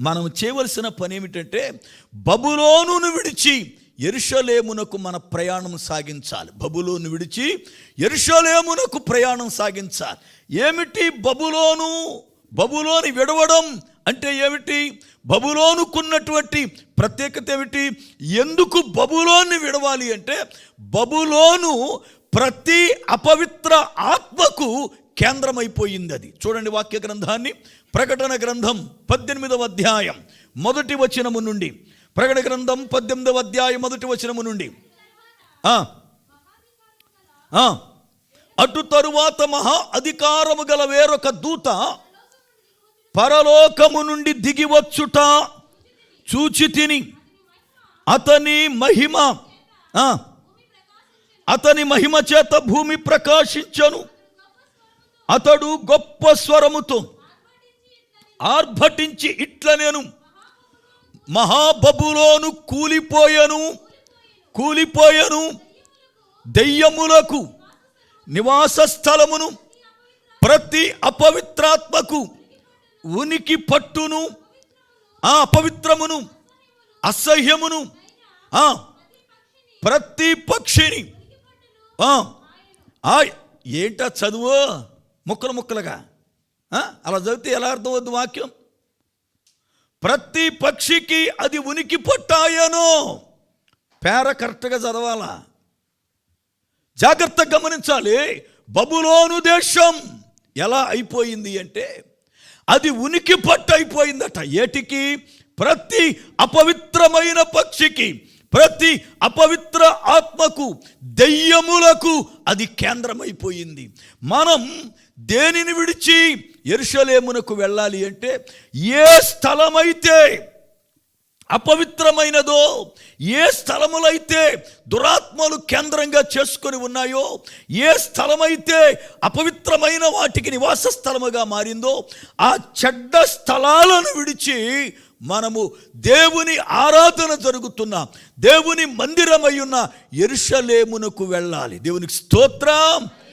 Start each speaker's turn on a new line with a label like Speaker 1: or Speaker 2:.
Speaker 1: మనం చేయవలసిన పని ఏమిటంటే బబులోనును విడిచి ఎరుషలేమునకు మన ప్రయాణం సాగించాలి. బబులోను విడిచి ఎరుషలేమునకు ప్రయాణం సాగించాలి. ఏమిటి బబులోను? బబులోని విడవడం అంటే ఏమిటి? బబులోనుకున్నటువంటి ప్రత్యేకత ఏమిటి? ఎందుకు బబులోని విడవాలి అంటే బబులోను ప్రతి అపవిత్ర ఆత్మకు కేంద్రమైపోయింది అది చూడండి వాక్య గ్రంథాన్ని. ప్రకటన గ్రంథం పద్దెనిమిదవ అధ్యాయం మొదటి వచనము నుండి. ప్రకటన గ్రంథం పద్దెనిమిదవ అధ్యాయం మొదటి వచనము నుండి. అటు తరువాత మహా అధికారము గల వేరొక దూత పరలోకము నుండి దిగివచ్చుట చూచి తిని. అతని మహిమ. అతని మహిమ చేత భూమి ప్రకాశించను. అతడు గొప్ప స్వరముతో ఆర్భటించి ఇట్ల నేను మహాబబులోను కూలిపోయాను కూలిపోయాను దెయ్యములకు నివాస స్థలమును ప్రతి అపవిత్రాత్మకు ఉనికి పట్టును ఆ అపవిత్రమును అసహ్యమును ఆ ప్రతి పక్షిని ఆ, ఆ, ఏంటా చదువు? ముక్కలు ముక్కలుగా. అలా చదివితే ఎలా అర్థమవుద్ది వాక్యం? ప్రతి పక్షికి అది ఉనికి పొట్టాయను. పేర కరెక్ట్గా చదవాలా? జాగ్రత్తగా గమనించాలి. బబులోను దేశం ఎలా అయిపోయింది అంటే అది ఉనికి పట్టు అయిపోయిందట ఏటికి? ప్రతి అపవిత్రమైన పక్షికి. ప్రతి అపవిత్ర ఆత్మకు దెయ్యములకు అది కేంద్రమైపోయింది. మనం దేనిని విడిచి ఎరుషలేమునకు వెళ్ళాలి అంటే ఏ స్థలమైతే అపవిత్రమైనదో ఏ స్థలములైతే దురాత్మలు కేంద్రంగా చేసుకొని ఉన్నాయో ఏ స్థలమైతే అపవిత్రమైన వాటికి నివాస స్థలముగా మారిందో ఆ చెడ్డ స్థలాలను విడిచి మనము దేవుని ఆరాధన జరుగుతున్న దేవుని మందిరమై ఉన్న ఎరుషలేమునకు వెళ్ళాలి. దేవునికి స్తోత్రం.